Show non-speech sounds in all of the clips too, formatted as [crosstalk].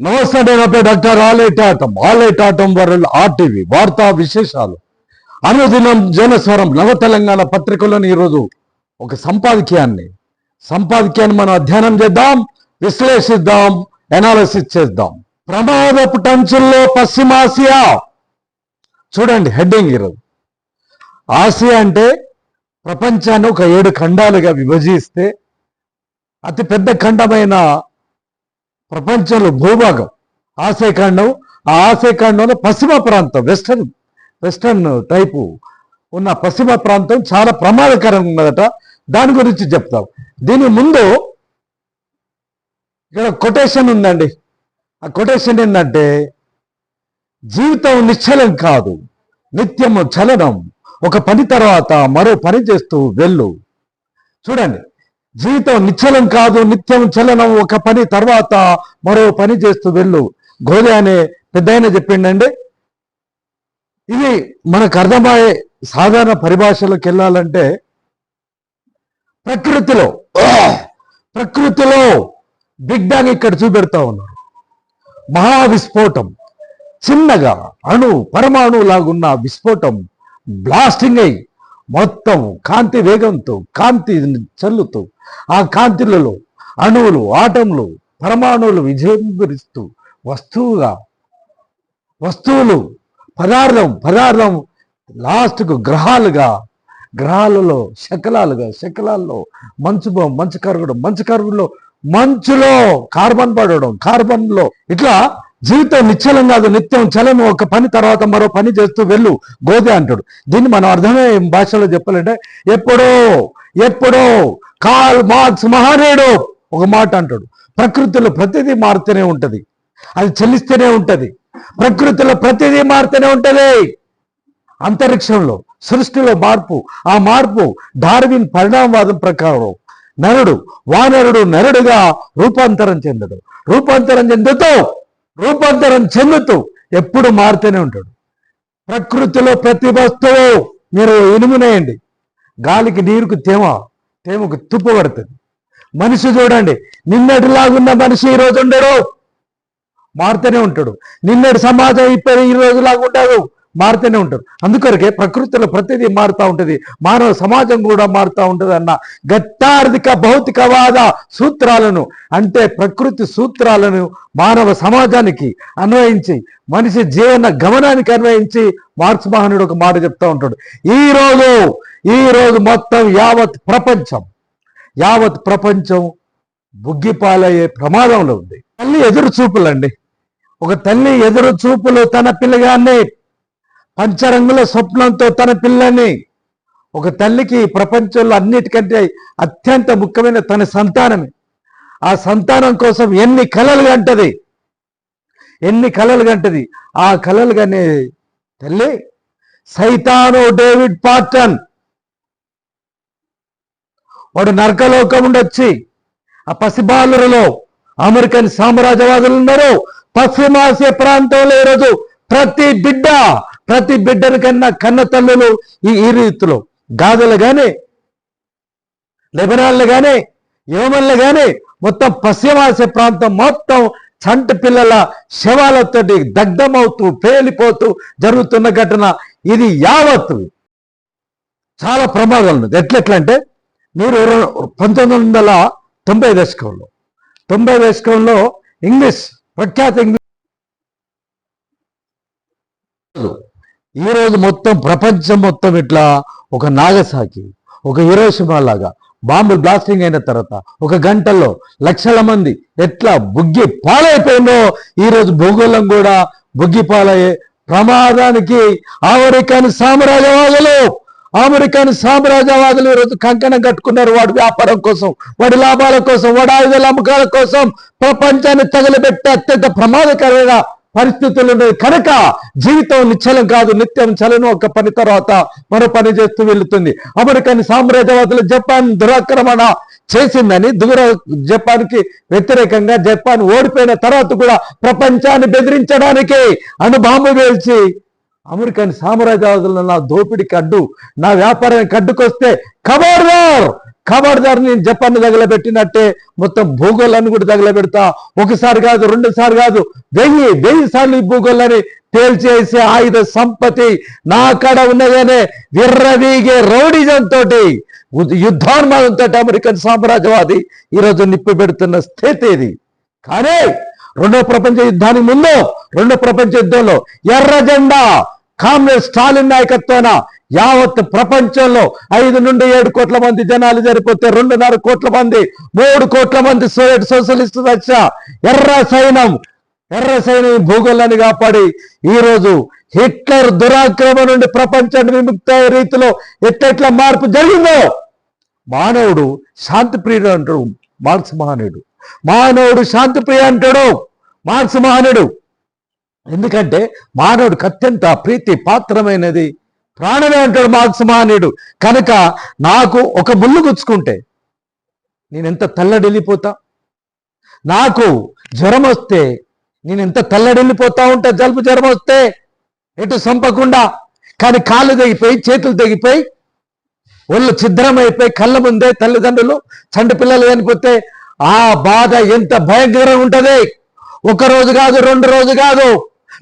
నమస్తే నేను నా పేరు డాక్టర్ ఆలేటాటం ఆలేటాటం వరల్డ్ ఆర్టీవీ వార్తా విశేషాలు. అనుదినం జనస్వరం నవ తెలంగాణ పత్రికలోని ఈరోజు ఒక సంపాదకీయాన్ని. సంపాదకీయాన్ని మనం అధ్యయనం చేద్దాం విశ్లేషిద్దాం ఎనాలిసిస్ చేద్దాం. ప్రమాదపు టంచుల్లో పశ్చిమాసియా చూడండి హెడ్డింగ్ ఈరోజు. ఆసియా అంటే ప్రపంచాన్ని ఒక ఏడు ఖండాలుగా విభజిస్తే అతి పెద్ద ఖండమైన ప్రపంచంలో భూభాగం ఆసియా ఖండం ఆ ఆసియా ఖండంలో పశ్చిమ ప్రాంతం వెస్టర్న్ వెస్టర్న్ టైపు ఉన్న పశ్చిమ ప్రాంతం చాలా ప్రమాదకరంగా ఉన్నదట. దాని గురించి చెప్తాం. దీని ముందు ఇక్కడ కొటేషన్ ఉందండి. ఆ కొటేషన్ ఏంటంటే జీవితం నిశ్చలం కాదు నిత్యము చలనం. ఒక పని తర్వాత మరో పని చేస్తూ వెళ్ళు. చూడండి జీవితం నిశ్చలం కాదు నిత్యం చలనం. ఒక పని తర్వాత మరో పని చేస్తూ వెళ్ళు. గోలి అనే పెద్ద ఆయన చెప్పిండండి. ఇది మనకు అర్థమయ్యే సాధారణ పరిభాషలోకి వెళ్ళాలంటే ప్రకృతిలో ప్రకృతిలో బిగ్ బ్యాంగ్ ఇక్కడ చూపెడతా ఉన్నారు. మహావిస్ఫోటం చిన్నగా అణు పరమాణు లాగున్న విస్ఫోటం బ్లాస్టింగ్ అయి మొత్తం కాంతి వేగంతో కాంతి చల్లుతూ ఆ కాంతిలలో అణువులు ఆటంలు పరమాణువులు విజృంభిస్తూ వస్తువుగా వస్తువులు పదార్థం పదార్థం లాస్ట్కు గ్రహాలుగా గ్రహాలలో శకలాలుగా శకలాల్లో మంచు బొమ్మ, మంచు కరగడం మంచు కరుగులో మంచులో కార్బన్ పడడం కార్బన్లో ఇట్లా జీవితం నిశ్చలం కాదు నిత్యం చలనం ఒక పని తర్వాత మరో పని చేస్తూ వెళ్ళు గోదే అంటాడు. దీన్ని మనం అర్థమే భాషలో చెప్పాలంటే ఎప్పుడో ఎప్పుడో కాల్ మార్క్స్ మహానేడు ఒక మాట అంటాడు. ప్రకృతిలో ప్రతిదీ మారుతూనే ఉంటుంది. అది చెల్లిస్తూనే ఉంటుంది. ప్రకృతిలో ప్రతిదీ మారుతూనే ఉంటుంది. అంతరిక్షంలో సృష్టిలో మార్పు ఆ మార్పు డార్విన్ పరిణామవాదం ప్రకారం నరుడు వానరుడు నరుడుగా రూపాంతరం చెందడు రూపాంతరం చెందుతూ రూపాంతరం చెందుతూ ఎప్పుడు మారుతూనే ఉంటాడు. ప్రకృతిలో ప్రతి వస్తువు మీరు ఇనుమునేయండి. గాలికి నీరుకు తేమ తేమకు తుప్పు పడుతుంది. మనిషి చూడండి నిన్నటిలాగున్న మనిషి ఈ రోజు ఉండడు. మారుతూనే ఉంటాడు. నిన్నటి సమాజం ఇప్పుడు ఈ రోజులాగా ఉంటాడు మారుతూనే ఉంటాడు. అందుకొరకే ప్రకృతిలో ప్రతిదీ మారుతూ ఉంటుంది. మానవ సమాజం కూడా మారుతూ ఉంటుంది అన్న గత్తార్థిక భౌతికవాద సూత్రాలను అంటే ప్రకృతి సూత్రాలను మానవ సమాజానికి అన్వయించి మనిషి జీవన గమనానికి అన్వయించి మార్క్స్ మహనుడు ఒక మాట చెప్తా ఉంటాడు. ఈ ఈరోజు ఈ రోజు మొత్తం యావత్ ప్రపంచం యావత్ ప్రపంచం బుగ్గిపాలయ్యే ప్రమాదంలో ఉంది. తల్లి ఎదురు చూపులండి. ఒక తల్లి ఎదురు చూపులు తన పిల్లగాన్ని పంచరంగుల స్వప్నంతో తన పిల్లని ఒక తల్లికి ప్రపంచంలో అన్నిటికంటే అత్యంత ముఖ్యమైన తన సంతానమే. ఆ సంతానం కోసం ఎన్ని కళలు గంటది? ఎన్ని కళలు గంటది? ఆ కళలు కనే తల్లి సైతాను డేవిడ్ పార్టన్ వాడు నరకలోకం ఉండొచ్చి ఆ పసిబాలురలో అమెరికన్ సామ్రాజ్యవాదులు ఉన్నారు. పశ్చిమాసియా ప్రాంతంలో ఈరోజు ప్రతి బిడ్డ ప్రతి బిడ్డను కన్నా కన్న తల్లులు ఈ ఈ రీతిలో కానీ గాని లెబనాన్లు కానీ యోమన్లు కానీ మొత్తం పశ్చిమాసియా ప్రాంతం మొత్తం చంట పిల్లల శవాలతోటి దగ్ధమవుతూ పేలిపోతూ జరుగుతున్న ఘటన. ఇది యావత్తు చాలా ప్రమాదం ఉంది ఎట్లెట్లంటే మీరు పంతొమ్మిది వందల తొంభై దశకంలో తొంభై దశకంలో ఇంగ్లీష్ ప్రఖ్యాత ఇంగ్లీష్ ఈ రోజు మొత్తం ప్రపంచం మొత్తం ఇట్లా ఒక నాగసాకి ఒక హీరోషిమా లాగా బాంబు బ్లాస్టింగ్ అయిన తర్వాత ఒక గంటలో లక్షల మంది ఎట్లా బుగ్గి పాలైపోయిందో ఈ రోజు భూగోళం కూడా బుగ్గి పాలయ్యే ప్రమాదానికి ఆవరికాని సామ్రాజ్యవాదలు అమెరికన్ సామ్రాజ్యవాదులు ఈరోజు కంకణం కట్టుకున్నారు వాడి వ్యాపారం కోసం వాడి లాభాల కోసం వాడి ఆయుధాల అమ్మకాల కోసం. ప్రపంచాన్ని తగలబెట్టే అత్యంత ప్రమాదకరమైన పరిస్థితులు ఉన్నాయి. కనుక జీవితం నిశ్చలం కాదు నిత్యం చలను ఒక పని తర్వాత మరో పని చేస్తూ వెళుతుంది. అమెరికన్ సామ్రాజ్యవాదులు జపాన్ దురాక్రమణ చేసిందని దూర జపాన్కి వ్యతిరేకంగా జపాన్ ఓడిపోయిన తర్వాత కూడా ప్రపంచాన్ని బెదిరించడానికి అణుబాంబు వేల్చి అమెరికన్ సామ్రాజ్యవాదులు నా దోపిడికి అడ్డు నా వ్యాపారానికి అడ్డుకొస్తే ఖబర్దార్ కబర్దారు నేను జపాన్ తగలబెట్టినట్టే మొత్తం భూగోళాన్ని కూడా తగలబెడతా. ఒకసారి కాదు రెండుసారి కాదు వెయ్యి వెయ్యి సార్లు ఈ భూగోళాన్ని తేల్చేసే ఆయుధ సంపత్తి నా కాడ ఉన్నదనే విర్రవీగే రౌడిజం తోటి యుద్ధాన్మాదంతో అమెరికన్ సామ్రాజ్యవాది ఈరోజు నిప్పి పెడుతున్న స్థితి ఇది. కానీ రెండో ప్రపంచ యుద్ధానికి ముందు రెండో ప్రపంచ యుద్ధంలో ఎర్ర జెండా కామ్రేడ్ స్టాలిన్ నాయకత్వాన యావత్ ప్రపంచంలో ఐదు నుండి ఏడు కోట్ల మంది జనాలు జరిపోతే రెండున్నర కోట్ల మంది మూడు కోట్ల మంది సోవియట్ సోషలిస్ట్ రష్యా ఎర్ర సైన్యం ఎర్ర సైన్యం భూగోళాన్ని కాపాడి ఈ రోజు హిట్లర్ దురాక్రమ నుండి ప్రపంచాన్ని విముక్త రీతిలో ఎట్లెట్లా మార్పు జరిగిందో మానవుడు శాంతి ప్రియుడు అంటాడు మార్క్స్ మహానుడు. మానవుడు శాంతి ప్రియ అంటాడు. మార్క్స్ మహానుడు. ఎందుకంటే మానవుడికి అత్యంత ప్రీతి పాత్రమైనది. ప్రాణమే అంటాడు మార్క్స్ మహానుడు. కనుక నాకు ఒక ముళ్ళు గుచ్చుకుంటే నేనెంత తల్లడిల్లిపోతా? నాకు జ్వరం వస్తే నేను ఎంత తల్లడిల్లిపోతా ఉంటా? జలుబు జ్వరం వస్తే ఎటు సంపకుండా. కానీ కాళ్ళు తెగిపోయి చేతులు తెగిపోయి ఒళ్ళు ఛిద్రమైపోయి కళ్ళ ముందే తల్లిదండ్రులు చంటి పిల్లలు చనిపోతే ఆ బాధ ఎంత భయంకరంగా ఉంటది? ఒక రోజు కాదు రెండు రోజు కాదు.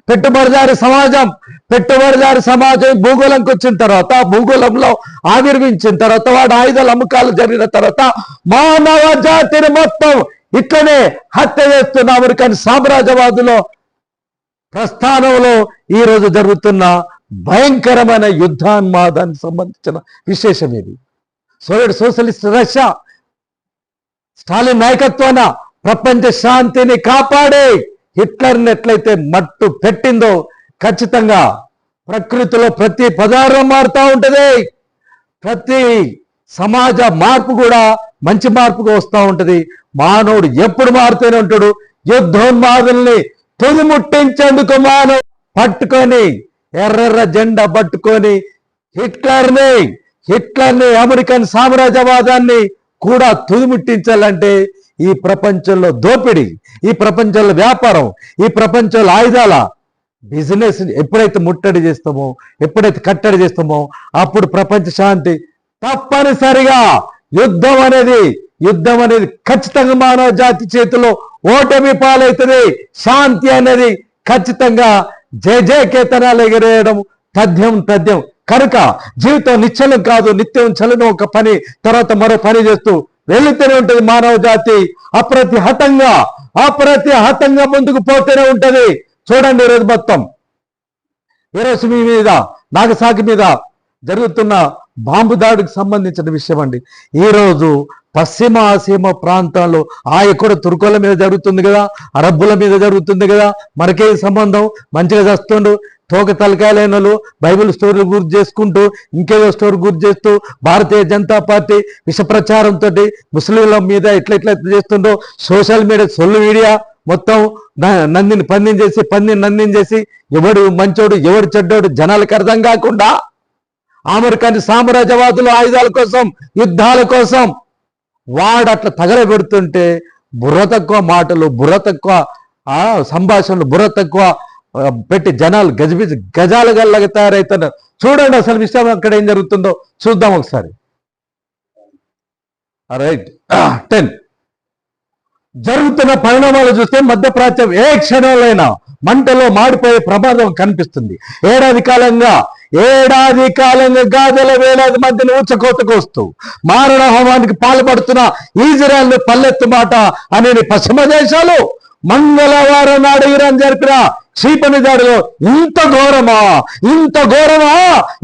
పెట్టుబడిదారి సమాజం పెట్టుబడిదారి సమాజం భూగోళంకి వచ్చిన తర్వాత భూగోళంలో ఆవిర్వించిన తర్వాత వాడు ఆయుధాల అమ్మకాలు జరిగిన తర్వాత మానవ జాతిని మొత్తం ఇట్లనే హత్య చేస్తున్న అమెరికన్ సామ్రాజ్యవాదులో ప్రస్థానంలో ఈ రోజు జరుగుతున్న భయంకరమైన యుద్ధాన్మాదానికి సంబంధించిన విశేషం ఇది. సోవియట్ సోషలిస్ట్ రష్యా స్టాలిన్ నాయకత్వాన ప్రపంచ శాంతిని కాపాడే హిట్లర్ని ఎట్లయితే మట్టు పెట్టిందో ఖచ్చితంగా ప్రకృతిలో ప్రతి పదార్థం మారుతూ ఉంటది. ప్రతి సమాజ మార్పు కూడా మంచి మార్పుగా వస్తూ ఉంటుంది. మానవుడు ఎప్పుడు మారుతూనే ఉంటాడు. యుద్ధోన్మాదుల్ని తుదిముట్టించేందుకు మానవ పట్టుకొని ఎర్రెర్ర జెండా పట్టుకొని హిట్లర్ని హిట్లర్ని అమెరికన్ సామ్రాజ్యవాదాన్ని కూడా తుదిముట్టించాలంటే ఈ ప్రపంచంలో దోపిడీ ఈ ప్రపంచంలో వ్యాపారం ఈ ప్రపంచంలో ఆయుధాల బిజినెస్ ఎప్పుడైతే ముట్టడి చేస్తామో ఎప్పుడైతే కట్టడి చేస్తామో అప్పుడు ప్రపంచ శాంతి తప్పనిసరిగా యుద్ధం అనేది యుద్ధం అనేది ఖచ్చితంగా మానవ జాతి చేతిలో ఓటమి పాలవుతుంది శాంతి అనేది ఖచ్చితంగా జయ జయ కేతనాలు ఎగరేయడం తథ్యం తథ్యం. కనుక జీవితం నిశ్చలం కాదు నిత్యం చలనం ఒక పని తర్వాత మరో పని చేస్తూ వెళుతూనే ఉంటుంది మానవ జాతి. అప్రతిహతంగా అప్రతిహతంగా ముందుకు పోతూనే ఉంటది. చూడండి ఈరోజు మొత్తం. ఈరోజు మీ మీద నాగసాకి మీద జరుగుతున్న బాంబు దాడికి సంబంధించిన విషయం అండి. ఈరోజు పశ్చిమ ఆసీమ ప్రాంతాల్లో ఆ ఎక్కడ తుర్కోల మీద జరుగుతుంది కదా అరబ్బుల మీద జరుగుతుంది కదా మనకే సంబంధం? మంచిగా చేస్తుండు తోక తలకాయలైనలు బైబిల్ స్టోరీలు గుర్తు చేసుకుంటూ ఇంకేదో స్టోరీ గుర్తు చేస్తూ భారతీయ జనతా పార్టీ విష ప్రచారంతో ముస్లింల మీద ఎట్లా ఎట్లా చేస్తుండో సోషల్ మీడియా సొల్లు మీడియా మొత్తం న- నందిని పందిని చేసి పందిని నందిని చేసి ఎవడు మంచోడు ఎవడు చెడ్డోడు జనాలకు అర్థం కాకుండా అమెరికాని సామ్రాజ్యవాదులు ఆయుధాల కోసం యుద్ధాల కోసం వాడు అట్లా తగలబెడుతుంటే బుర్ర తక్కువ మాటలు బుర్ర తక్కువ సంభాషణలు బుర్ర తక్కువ పెట్టి జనాలు గజబిజి గజాలు గల్లగా తయారవుతున్నారు చూడండి అసలు విషయం అక్కడ ఏం జరుగుతుందో. చూద్దాం ఒకసారి. రైట్ టెన్ [clears throat] జరుగుతున్న పరిణామాలు చూస్తే మధ్యప్రాచ్యం ఏ క్షణంలోనైనా మంటలో మాడిపోయే ప్రమాదం కనిపిస్తుంది. ఏడాది కాలంగా ఏడాది కాలంగా గాజల వేలాది మందిని ఊచకోతకొస్తూ మారణ హోమానికి పాల్పడుతున్న ఇజ్రాయల్ పల్లెత్తు మాట అనే పశ్చిమ దేశాలు మంగళవారం నాడు ఈరాన్ జరిపిన క్షిపణి దాడిలో ఇంత ఘోరమా? ఇంత ఘోరమా?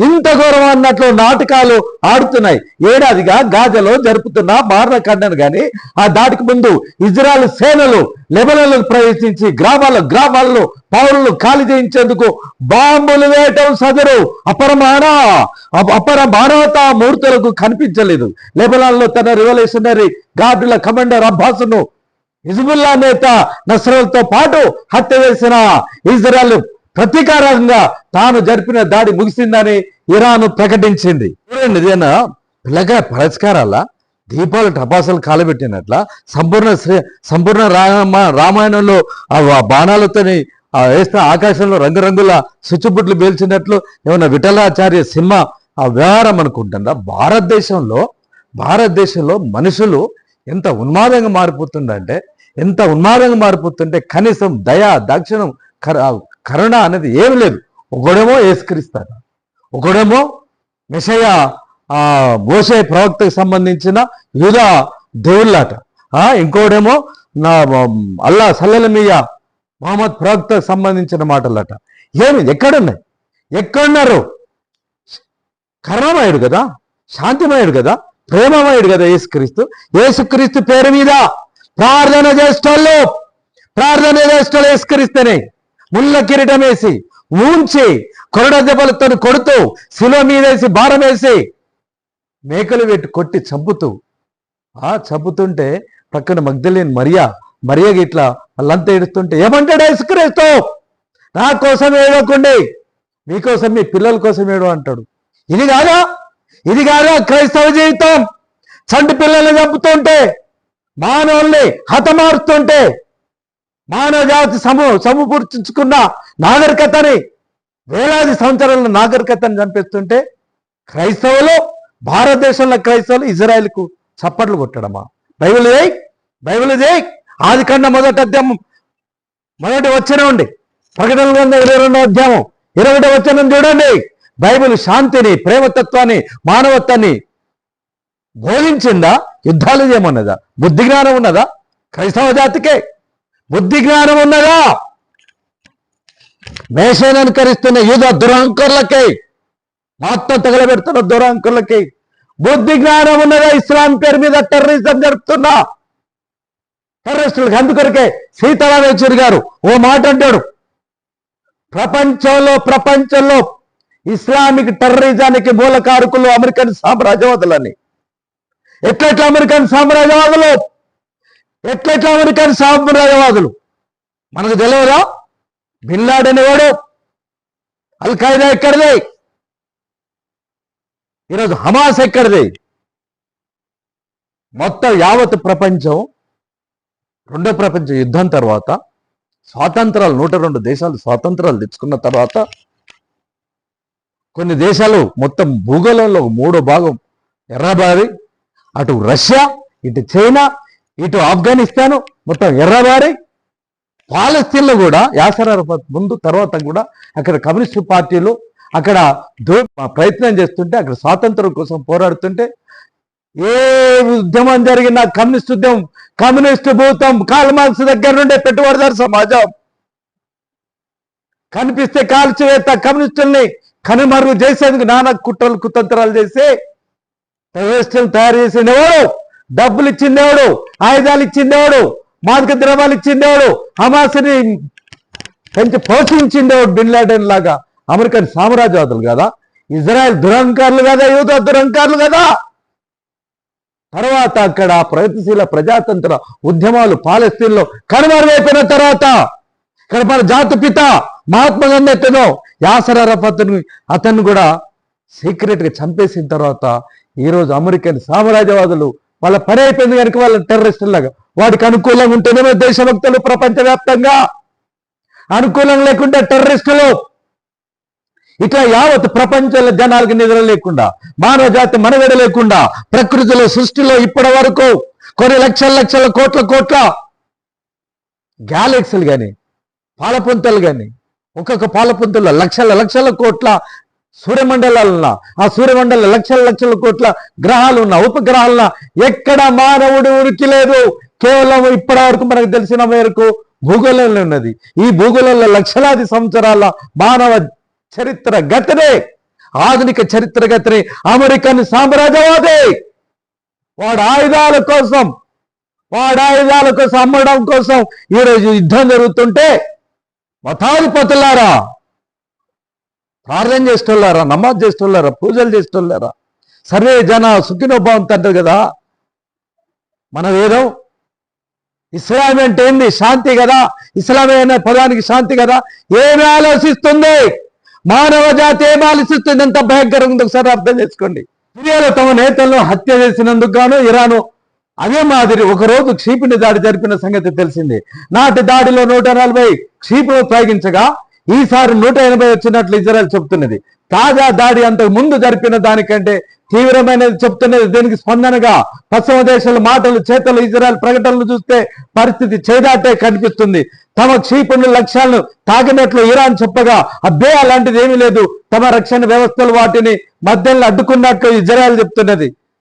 ఇంత ఘోరమా అన్నట్లు నాటకాలు ఆడుతున్నాయి. ఏడాదిగా గాజలో జరుపుతున్న మారణ కానీ ఆ దాటికి ముందు ఇజ్రాయల్ సేనలు లెబనన్లో ప్రవేశించి గ్రామాల గ్రామాల్లో పౌరులు ఖాళీ చేయించేందుకు బాంబులు వేయటం సదరు. అపరమాణ అపరమానవత మూర్తులకు కనిపించలేదు. లెబనాన్లో తన రివల్యూషనరీ గార్డుల కమాండర్ అబ్బాసును హిజ్బుల్లా నేత నస్రల్తో పాటు హత్య చేసిన ఇజ్రాయెల్ ప్రతీకారంగా తాను జరిపిన దాడి ముగిసిందని ఇరాన్ ప్రకటించింది. చూడండి ఇదేనా పిల్లగా పరిష్కారాల? దీపాలు టపాసులు కాలబెట్టినట్ల సంపూర్ణ శ్రీ- సంపూర్ణ రామ రామాయణంలో ఆ బాణాలతోని ఆ వేస్తే ఆకాశంలో రంగురంగుల స్విచ్బుట్లు పేల్చినట్లు ఏమైనా విఠలాచార్య సినిమా ఆ వ్యవహారం అనుకుంటుందా భారతదేశంలో భారతదేశంలో మనుషులు ఎంత ఉన్మాదంగా మారిపోతుందంటే ఎంత ఉన్మాదంగా మారిపోతుంటే కనీసం దయ దక్షిణం కరుణ అనేది ఏమి లేదు. ఒకడేమో ఏస్కరిస్తాడు ఒకడేమో విషయ మోసే ప్రవక్తకు సంబంధించిన యూదా దేవుళ్ళాట. ఇంకోడేమో నా అల్లా సల్లెలమియ మహమ్మద్ ప్రవక్తకు సంబంధించిన మాటలట. ఏమి ఎక్కడున్నాయి? ఎక్కడున్నారు? కరుణమయుడు కదా? శాంతిమయుడు కదా? ప్రేమమయుడు కదా యేసుక్రీస్తు. యేసుక్రీస్తు పేరు మీద ప్రార్థన చేస్తోళ్ళు ప్రార్థన చేస్తోళ్ళు యేసుక్రీస్తుని. ముళ్ళ కిరీటం వేసి ఊంచి కొరడ దెబ్బలతో కొడుతూ శిలో మీదేసి భారం వేసి మేకలు పెట్టి కొట్టి చంపుతూ ఆ చంపుతుంటే పక్కన మగ్ధలేని మరియా మరియా ఇట్లా వాళ్ళంతా ఏడుస్తుంటే ఏమంటాడు యేసుక్రీస్తు? నా కోసం ఏడవకుండి. మీకోసం మీ పిల్లల కోసం ఏడు అంటాడు. ఇది కాదా? ఇది కాదా క్రైస్తవ జీవితం. చంటి పిల్లల్ని చంపుతుంటే మానవుల్ని హతమారుస్తుంటే మానవ జాతి సము సమకూర్చుకున్న నాగరికతని వేలాది సంవత్సరాల నాగరికతని చంపిస్తుంటే క్రైస్తవులు భారతదేశంలో క్రైస్తవులు ఇజ్రాయెల్కు చప్పట్లు కొట్టడమా? బైబిల్ చేయి బైబిల్ చేయి ఆది కన్నా మొదటి అధ్యాయం మొదటి వచ్చిన ఉండి ప్రకటన గ్రంథం ఇరవై రెండో అధ్యాయం ఇరవై వచ్చిన చూడండి. బైబిల్ శాంతిని ప్రేమతత్వాన్ని మానవత్వాన్ని బోధించిందా? యుద్ధాలు చేయమన్నదా? బుద్ధి జ్ఞానం ఉన్నదా? క్రైస్తవ జాతికే బుద్ధి జ్ఞానం ఉన్నదా? మేషను అనుకరిస్తున్న యుధ దురాంకర్లకి మొత్తం తగలబెడుతున్న దురాంకర్లకి బుద్ధి జ్ఞానం ఉన్నదా? ఇస్లాం పేరు మీద టెర్రరిజం జరుపుతున్నా టెర్రరిస్టులకు అందుకొరకే సీతారామేశ్వరి గారు ఓ మాట అంటాడు. ప్రపంచంలో ప్రపంచంలో ఇస్లామిక్ టెర్రరిజానికి మూలకారకులు అమెరికన్ సామ్రాజ్యవాదులని. ఎట్లెట్ల అమెరికన్ సామ్రాజ్యవాదులు? ఎట్లెట్ల అమెరికన్ సామ్రాజ్యవాదులు? మనకు తెలియదా? బిన్లాడ్ అనేవాడు అల్ ఖైదా ఎక్కడిది? ఈరోజు హమాస్ ఎక్కడిది? మొత్తం యావత్ ప్రపంచం రెండో ప్రపంచ యుద్ధం తర్వాత స్వాతంత్రాలు నూట రెండు దేశాలు స్వాతంత్రాలు తెచ్చుకున్న తర్వాత కొన్ని దేశాలు మొత్తం భూగోళంలో మూడో భాగం ఎర్రబారి అటు రష్యా ఇటు చైనా ఇటు ఆఫ్ఘనిస్తాను మొత్తం ఎర్రబారి. పాలస్తీన్లో కూడా యాసర్ అరఫత్ ముందు తర్వాత కూడా అక్కడ కమ్యూనిస్టు పార్టీలు అక్కడ దో ప్రయత్నం చేస్తుంటే అక్కడ స్వాతంత్రం కోసం పోరాడుతుంటే ఏ ఉద్యమం జరిగిన కమ్యూనిస్ట్ ఉద్యమం కమ్యూనిస్ట్ భూతం కాల్మార్క్స్ దగ్గర నుండే పెట్టుబడిదారు సమాజం. కనిపిస్తే కాల్చివేత కమ్యూనిస్టుల్ని కనుమరుగు చేసేందుకు నానా కుట్రలు కుతంత్రాలు చేసి టెర్రరిస్టులు తయారు చేసిండేవాడు. డబ్బులు ఇచ్చిందేవాడు ఆయుధాలు ఇచ్చిందేవాడు మాదక ద్రవాలు ఇచ్చిందేవాడు హమాస్ని పెంచి పోషించిందేవాడు బిన్ లాడెన్ లాగా అమెరికన్ సామ్రాజ్యవాదులు కదా. ఇజ్రాయెల్ దురంకారులు కదా యూత దురంకారులు కదా. తర్వాత అక్కడ ప్రగతిశీల ప్రజాతంత్ర ఉద్యమాలు పాలస్తీన్లో కనుమరుగైపోయిన తర్వాత ఇక్కడ మన జాతిపిత మహాత్మా గాంధీ ఎట్టనో యాసర్ అరఫత్ను అతన్ని కూడా సీక్రెట్గా చంపేసిన తర్వాత ఈరోజు అమెరికన్ సామ్రాజ్యవాదులు వాళ్ళ పని అయిపోయింది కనుక వాళ్ళ టెర్రరిస్టులాగా వాడికి అనుకూలంగా ఉంటేనేమో దేశభక్తులు ప్రపంచవ్యాప్తంగా. అనుకూలం లేకుండా టెర్రరిస్టులు ఇట్లా యావత్ ప్రపంచంలో జనాలకు నిద్ర లేకుండా మానవ జాతి మనగడ లేకుండా ప్రకృతిలో సృష్టిలో ఇప్పటి వరకు కొన్ని లక్షల లక్షల కోట్ల కోట్ల గ్యాలక్సీలు కానీ పాలపుంతలు కానీ ఒక్కొక్క పాలపుంతల్లో లక్షల లక్షల కోట్ల సూర్యమండలాలున్న ఆ సూర్యమండల లక్షల లక్షల కోట్ల గ్రహాలు ఉన్న ఉపగ్రహాలున్న ఎక్కడ మానవుడు ఉనికి లేదు కేవలం ఇప్పటి వరకు మనకు తెలిసిన మేరకు భూగోళంలో ఉన్నది. ఈ భూగోళంలో లక్షలాది సంవత్సరాల మానవ చరిత్ర గతనే ఆధునిక చరిత్ర గతనే అమెరికన్ సామ్రాజ్యవాదే. వాడు ఆయుధాల కోసం వాడు ఆయుధాల కోసం అమ్మడం కోసం ఈరోజు యుద్ధం జరుగుతుంటే మతాధిపతులారా ప్రార్థన చేస్తోళ్ళారా నమాజ్ చేస్తోళ్ళారా పూజలు చేస్తోళ్ళారా సర్వే జన సుఖినోభావం అంటారు కదా. మన వేదం ఇస్లాం అంటే ఏంది? శాంతి కదా. ఇస్లామే అనే పదానికి శాంతి కదా? ఏమి ఆలోచిస్తుంది? మానవ జాతి ఏమి ఆలోచిస్తుంది? ఎంత భయంకరంగా ఉంది ఒకసారి అర్థం చేసుకోండి. సిరియాలో తమ నేతలను హత్య చేసినందుకు గాను ఇరాను అదే మాదిరి ఒకరోజు క్షీపుని దాడి జరిపిన సంగతి తెలిసింది. నాటి దాడిలో నూట నలభై క్షీపులు ప్రయోగించగా ఈసారి నూట ఎనభై వచ్చినట్లు ఇజ్రాయల్ చెప్తున్నది తాజా దాడి అంతకు ముందు జరిపిన దానికంటే తీవ్రమైనది చెప్తున్నది దీనికి స్పందనగా పశ్చిమ దేశాల మాటలు చేతలు ఇజ్రాయెల్ ప్రకటనలు చూస్తే పరిస్థితి చేదాటే కనిపిస్తుంది. తమ క్షీపుణ్య లక్ష్యాలను తాగినట్లు ఇరాన్ చెప్పగా అబ్బే అలాంటిది ఏమీ లేదు. తమ రక్షణ వ్యవస్థలు వాటిని మధ్యలో అడ్డుకున్నట్లు ఇజ్రాయెల్ చెప్తున్నది